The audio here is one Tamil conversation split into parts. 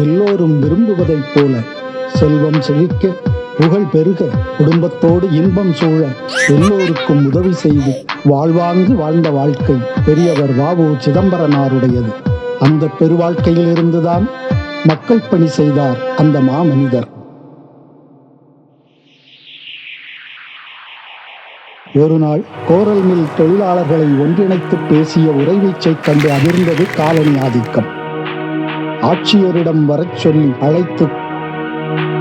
எல்லோரும் விரும்புவதைப் போல செல்வம் செழிக்க புகழ் பெருக குடும்பத்தோடு இன்பம் சூழ எல்லோருக்கும் உதவி செய்து வாழ்வாங்கு வாழ்ந்த வாழ்க்கை பெரியவர் வாவு சிதம்பரனாருடையது. அந்த பெருவாழ்க்கையிலிருந்துதான் மக்கள் பணி செய்தார் அந்த மாமனிதர். ஒரு நாள் கோரல் மில் தொழிலாளர்களை ஒன்றிணைத்து பேசிய உரைவீச்சை கண்டு அதிர்ந்தது காலனி ஆதிக்கம். ஆட்சியரிடம் வரச் சொல்லி அழைத்து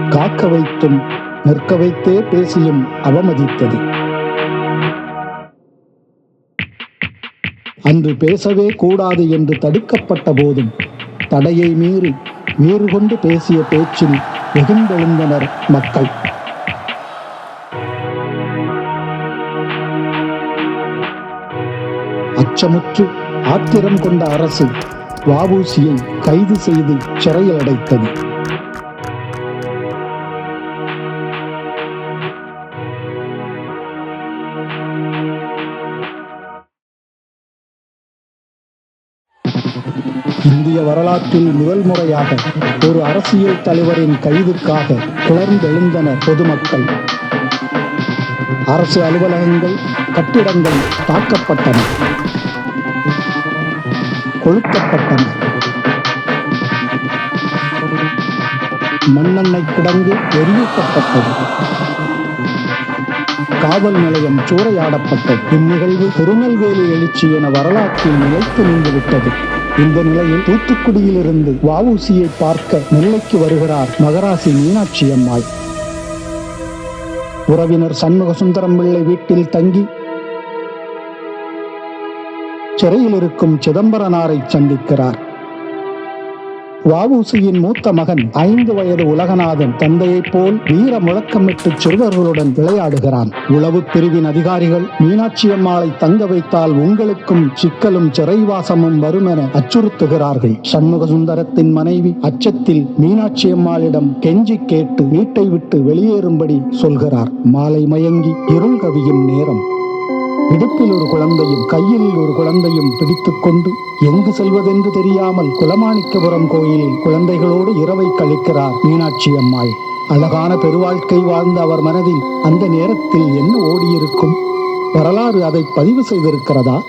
காக்க வைத்தும் நிற்க வைத்தே பேசியும் அவமதித்தது. அன்று பேசவே கூடாது என்று தடுக்கப்பட்ட போதும் தடையை மீறி வீறு கொண்டு பேசிய பேச்சில் வெகுண்டெழுந்தனர் மக்கள். அச்சமுற்று ஆத்திரம் கொண்ட அரசு வாபூசியை கைது செய்து சிறையில் அடைத்தது. இந்திய வரலாற்றில் முதல் முறையாக ஒரு அரசியல் தலைவரின் கைதுக்காக குளர்ந்தெழுந்தனர் பொதுமக்கள். அரசு அலுவலகங்கள் கட்டிடங்கள் தாக்கப்பட்டன. கொளுத்தப்பட்டன. மண்ணெண்ணெய் கிடங்கு எரியூட்டப்பட்டது காவல் நிலையம் சூறையாடப்பட்டது இந்நிகழ்வு திருநெல்வேலி எழுச்சி என வரலாற்றில் நிலைத்து நின்றுவிட்டது. இந்த நிலையில் தூத்துக்குடியிலிருந்து வவுசியை பார்க்க நெல்லைக்கு வருகிறார் மகராசி மீனாட்சி அம்மாள். உறவினர் சண்முக சுந்தரம் பிள்ளை வீட்டில் தங்கி சிறையில் இருக்கும் சிதம்பரனாரை சந்திக்கிறார். வாவூசியின் மூத்த மகன் ஐந்து வயது உலகநாதன் தந்தையைப் போல் வீர முழக்கமிட்டு சிறுவர்களுடன் விளையாடுகிறான். உளவு பிரிவின் அதிகாரிகள் மீனாட்சி அம்மாளை தங்க வைத்தால் உங்களுக்கும் சிக்கலும் சிறைவாசமும் வரும் என அச்சுறுத்துகிறார்கள். சண்முக சுந்தரத்தின் மனைவி அச்சத்தில் மீனாட்சி அம்மாளிடம் கெஞ்சி கேட்டு வீட்டை விட்டு வெளியேறும்படி சொல்கிறார். மாலை மயங்கி இருள் கவியும் நேரம். இடுப்பில் ஒரு குழந்தையும் கையில் ஒரு குழந்தையும் பிடித்துக்கொண்டு எங்கு செல்வதென்று தெரியாமல் குலமாணிக்கபுரம் கோயிலில் குழந்தைகளோடு இரவை கழிக்கிறார் மீனாட்சி அம்மாள். அழகான பெருவாழ்க்கை வாழ்ந்த அவர் மனதில் அந்த நேரத்தில் என்ன ஓடியிருக்கும்? வரலாறு அதை பதிவு செய்திருக்கிறதா?